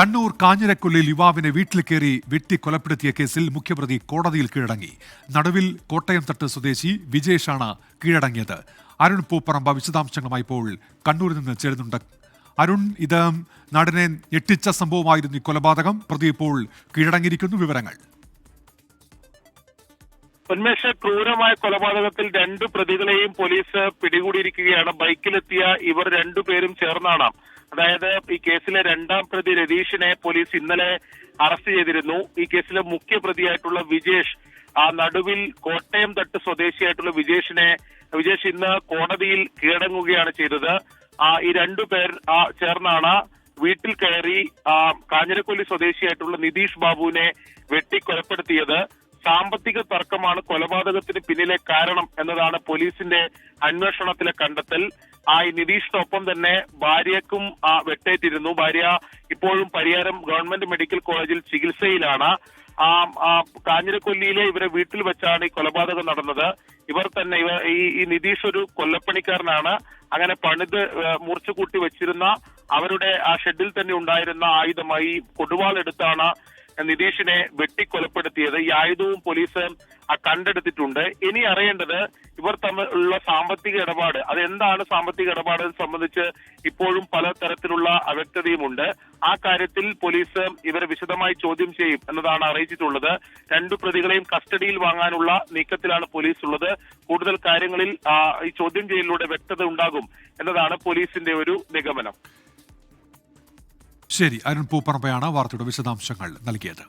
കണ്ണൂർ കാഞ്ഞിരക്കൊല്ലിൽ യുവാവിനെ വീട്ടിൽ കയറി വെട്ടി കൊലപ്പെടുത്തിയ കേസിൽ മുഖ്യപ്രതി കോടതിയിൽ കീഴടങ്ങി. നടുവിൽ കോട്ടയം തട്ട് സ്വദേശി വിജേഷാണ് കീഴടങ്ങിയത്. അരുൺ പൂപ്പറമ്പ വിശദാംശങ്ങളുമായി ഇപ്പോൾ കണ്ണൂരിൽ നിന്ന് ചേരുന്നുണ്ട്. അരുൺ ഇത് നാടിനെ ഞെട്ടിച്ച സംഭവമായിരുന്നു ഈ കൊലപാതകം. പ്രതി ഇപ്പോൾ കീഴടങ്ങിയിരിക്കുന്നു. വിവരങ്ങൾ. ഉന്മേഷ ക്രൂരമായ കൊലപാതകത്തിൽ രണ്ടു പ്രതികളെയും പോലീസ് പിടികൂടിയിരിക്കുകയാണ്. ബൈക്കിലെത്തിയ ഇവർ രണ്ടുപേരും ചേർന്നാണ്. അതായത് ഈ കേസിലെ രണ്ടാം പ്രതി രതീഷിനെ പോലീസ് ഇന്നലെ അറസ്റ്റ് ചെയ്തിരുന്നു. ഈ കേസിലെ മുഖ്യ പ്രതിയായിട്ടുള്ള വിജേഷ് ആ നടുവിൽ കോട്ടയം തട്ട് സ്വദേശിയായിട്ടുള്ള വിജേഷിനെ വിജേഷ് ഇന്ന് കോടതിയിൽ കീഴടങ്ങുകയാണ് ചെയ്തത്. ആ ഈ രണ്ടു പേർ ആ ചേർന്നാണ് വീട്ടിൽ കയറി കാഞ്ഞിരക്കൊല്ലി സ്വദേശിയായിട്ടുള്ള നിതീഷ് ബാബുവിനെ വെട്ടിക്കൊലപ്പെടുത്തിയത്. സാമ്പത്തിക തർക്കമാണ് കൊലപാതകത്തിന് പിന്നിലെ കാരണം എന്നതാണ് പോലീസിന്റെ അന്വേഷണത്തിലെ കണ്ടെത്തൽ. ആ നിതീഷിനൊപ്പം തന്നെ ഭാര്യക്കും വെട്ടേറ്റിരുന്നു. ഭാര്യ ഇപ്പോഴും പരിയാരം ഗവൺമെന്റ് മെഡിക്കൽ കോളേജിൽ ചികിത്സയിലാണ്. ആ കാഞ്ഞിരക്കൊല്ലിയിലെ ഇവരെ വീട്ടിൽ വെച്ചാണ് ഈ കൊലപാതകം നടന്നത്. ഇവർ തന്നെ ഇവ ഈ നിതീഷ് ഒരു കൊല്ലപ്പണിക്കാരനാണ്. അങ്ങനെ പണിത് മുറിച്ചു കൂട്ടി വെച്ചിരുന്ന അവരുടെ ആ ഷെഡിൽ തന്നെ ഉണ്ടായിരുന്ന ആയുധമായി കൊടുവാൾ എടുത്താണ് നിതീഷിനെ വെട്ടിക്കൊലപ്പെടുത്തിയത് ഈ ആയുധവും പോലീസ് കണ്ടെടുത്തിട്ടുണ്ട്. ഇനി അറിയേണ്ടത് ഇവർ തമ്മിലുള്ള സാമ്പത്തിക ഇടപാട് അതെന്താണ് സാമ്പത്തിക ഇടപാട് സംബന്ധിച്ച് ഇപ്പോഴും പല തരത്തിലുള്ള അവ്യക്തതയുമുണ്ട്. ആ കാര്യത്തിൽ പോലീസ് ഇവരെ വിശദമായി ചോദ്യം ചെയ്യും എന്നതാണ് അറിയിച്ചിട്ടുള്ളത്. രണ്ടു പ്രതികളെയും കസ്റ്റഡിയിൽ വാങ്ങാനുള്ള നീക്കത്തിലാണ് പോലീസ് ഉള്ളത് കൂടുതൽ കാര്യങ്ങളിൽ ഈ ചോദ്യം ചെയ്യലിലൂടെ വ്യക്തത ഉണ്ടാകും എന്നതാണ് പോലീസിന്റെ ഒരു നിഗമനം. ശരി അരുൺ പൂപ്പറമ്പയാണ് വാർത്തയുടെ വിശദാംശങ്ങൾ നൽകിയത്.